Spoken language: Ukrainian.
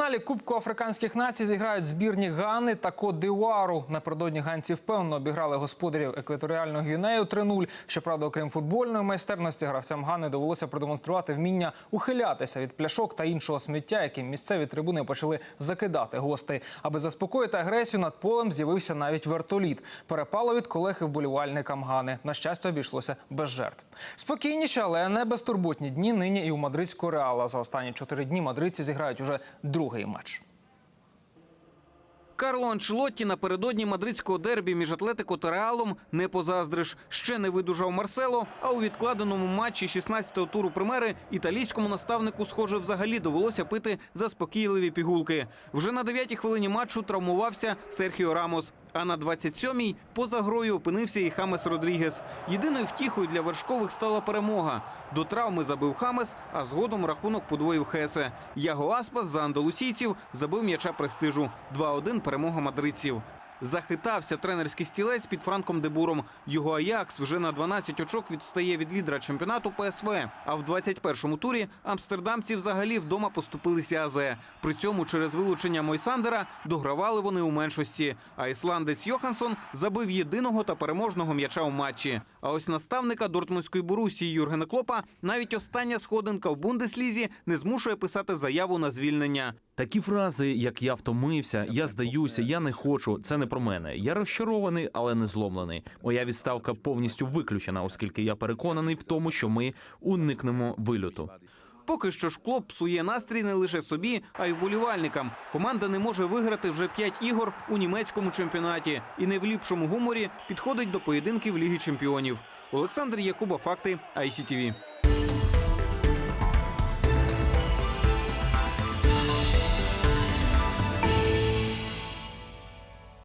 фіналі Кубку африканських націй зіграють збірні Гани та Кот-Дивуару. Напередодні ганці впевнено обіграли господарів екваторіального Гвінею 3-0. Щоправда, окрім футбольної майстерності, гравцям Гани довелося продемонструвати вміння ухилятися від пляшок та іншого сміття, яким місцеві трибуни почали закидати гостей. Аби заспокоїти агресію, над полем з'явився навіть вертоліт. Перепало від колег і вболівальникам Гани. На щастя, обійшлося без жертв. Спокійніші, але не безтурботні дні нині і у мадридського реала. За останні чотири дні мадридці зіграють уже другий матч. Карло Анчелотті напередодні мадридського дербі між Атлетико та Реалом не позаздриш. Ще не видужав Марсело, а у відкладеному матчі 16-го туру примери італійському наставнику, схоже, взагалі довелося пити заспокійливі пігулки. Вже на 9-й хвилині матчу травмувався Серхіо Рамос. А на 27-й поза грою опинився і Хамес Родрігес. Єдиною втіхою для вершкових стала перемога. До травми забив Хамес, а згодом рахунок подвоїв Хесе. Яго Аспас за андалусійців забив м'яча престижу. 2-1 перемога мадридців. Захитався тренерський стілець під Франком Дебуром. Його Аякс вже на 12 очок відстає від лідера чемпіонату ПСВ. А в 21-му турі амстердамці взагалі вдома поступилися АЗ. При цьому через вилучення Мойсандера догравали вони у меншості. А ісландець Йоханссон забив єдиного та переможного м'яча у матчі. А ось наставника Дортмундської Борусії Юргена Клопа навіть остання сходинка в Бундеслізі не змушує писати заяву на звільнення. Такі фрази, як я втомився, я здаюся, я не хочу. Це не про мене. Я розчарований, але не зломлений. Моя відставка повністю виключена, оскільки я переконаний в тому, що ми уникнемо вильоту. Поки що ж клоп псує настрій не лише собі, а й вболівальникам. Команда не може виграти вже п'ять ігор у німецькому чемпіонаті і не в ліпшому гуморі підходить до поєдинків Ліги Чемпіонів. Олександр Якуба, факти ICTV.